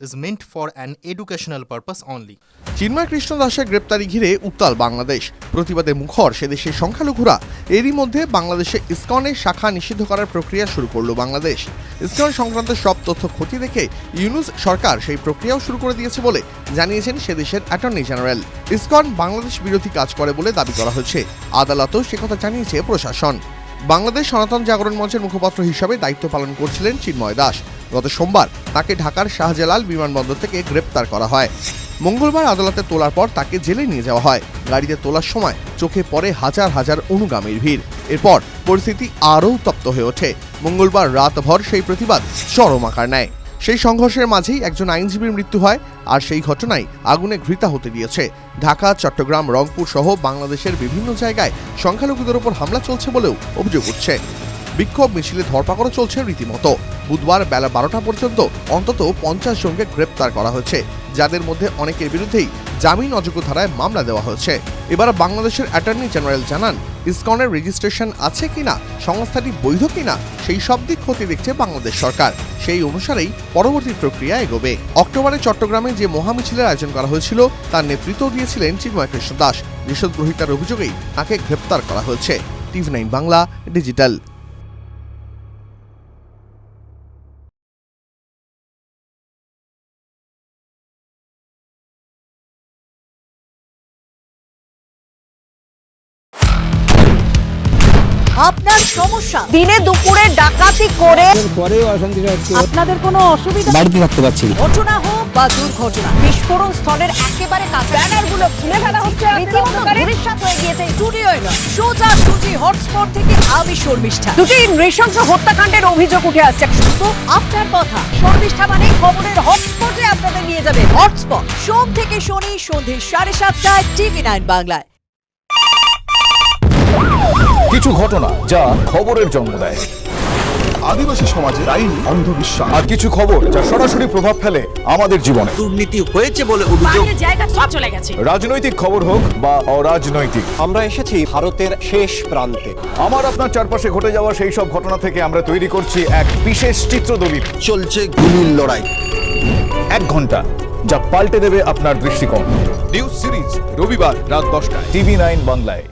is meant for an educational purpose only. Chinmoy Krishna দাসের গ্রেপ্তারি ঘিরে উত্তাল বাংলাদেশ। প্রতিবাদে মুখর সে দেশের সংখ্যালঘুরা। এরই মধ্যে বাংলাদেশে ইসকনের শাখা নিষিদ্ধ করার প্রক্রিয়া শুরু করল বাংলাদেশ। ইসকন সংক্রান্ত সব তথ্য খতিয়ে দেখে ইউনুস সরকার সেই প্রক্রিয়াও শুরু করে দিয়েছে বলে জানিয়েছেন সে দেশের অ্যাটর্নি জেনারেল। ইসকন বাংলাদেশ বিরোধী কাজ করে বলে দাবি করা হয়েছে আদালতও সে কথা জানিয়েছে প্রশাসন। বাংলাদেশ সনাতন জাগরণ মঞ্চের মুখপাত্র হিসাবে দায়িত্ব পালন করছিলেন চিন্ময় দাস। গত সোমবার তাকে ঢাকার শাহজালাল বিমানবন্দর থেকে গ্রেপ্তার করা হয়। মঙ্গলবার আদালতে তোলার পর তাকে জেলে নিয়ে যাওয়া হয়। গাড়িতে তোলার সময় চোখে পড়ে হাজার হাজার অনুগামীর ভিড়। এরপর পরিস্থিতি আরও উত্তপ্ত হয়ে ওঠে। মঙ্গলবার রাতভর সেই প্রতিবাদ চরম আকার নেয়। সেই সংঘর্ষের মাঝেই একজন আইনজীবীর মৃত্যু হয় আর সেই ঘটনায় আগুনে ঘৃতা হতে দিয়েছে। ঢাকা, চট্টগ্রাম, রংপুর সহ বাংলাদেশের বিভিন্ন জায়গায় সংখ্যালঘুদের ওপর হামলা চলছে বলেও অভিযোগ উঠছে। বিক্ষোভ মিছিলে ধরপাকড়ও চলছে রীতিমতো। বুধবার বেলা বারোটা পর্যন্ত অন্তত পঞ্চাশ জনকে গ্রেপ্তার করা হয়েছে, যাদের মধ্যে অনেকের বিরুদ্ধেই জামিন অযোগ্য ধারায় মামলা দেওয়া হয়েছে। এবার বাংলাদেশের অ্যাটর্নি জেনারেল জানান, ইসকনের রেজিস্ট্রেশন আছে কিনা, সংস্থাটি বৈধ কিনা, সেই সব দিক খতিয়ে দেখছে বাংলাদেশ সরকার। সেই অনুসারেই পরবর্তী প্রক্রিয়া এগোবে। অক্টোবরে চট্টগ্রামে যে মহামিছিলের আয়োজন করা হয়েছিল, তার নেতৃত্ব দিয়েছিলেন চিন্ময় কৃষ্ণ দাস দেশদ্রোহিতার অভিযোগেই তাকে গ্রেপ্তার করা হয়েছে। TV nine Bangla, digital. আপনার সমস্যা? দিনে দুপুরে ডাকাতি করে পরেও আপনাদের কোনো অসুবিধা? বাড়িতে থাকতে পারছি ঘটনা হোক বা দুর্ঘটনা বিস্ফোরণ স্থলের একেবারে কাছে ব্যানারগুলো খুলে ফেলা হচ্ছে রীতিমতো ভবিষ্যৎ হয়ে গিয়েছে স্টুডিওয় নয় সোজা সুজি হটস্পট থেকে আমি শর্মিষ্ঠা দুটি নৃশংস হত্যাকাণ্ডের অভিযোগ উঠে আসছে। শুধু আপনার কথা। শর্মিষ্ঠা মানে খবরের হটস্পটে আপনাদের নিয়ে যাবে হটস্পট সোম থেকে শনি সন্ধে সাড়ে সাতটায় টিভি নাইন বাংলায়। কিছু ঘটনা যা খবরের জন্ম দেয়। আদিবাসী সমাজের আইনি অন্ধবিশ্বাস। আর কিছু খবর যা সরাসরি প্রভাব ফেলে আমাদের জীবনে। দুর্নীতি হয়েছে বলে অভিযোগ। জায়গা চলে গেছে। রাজনৈতিক খবর হোক বা অরাজনৈতিক। আমরা এসেছি ভারতের শেষ প্রান্তে। আমার আপনার চারপাশে ঘটে যাওয়া সেই সব ঘটনা থেকে আমরা তৈরি করছি এক বিশেষ চিত্র দলিল। চলছে গুলির লড়াই। এক ঘণ্টা যা পাল্টে দেবে আপনার দৃষ্টিকোণ। নিউজ সিরিজ রবিবার রাত দশটায়। টিভি নাইন বাংলায়।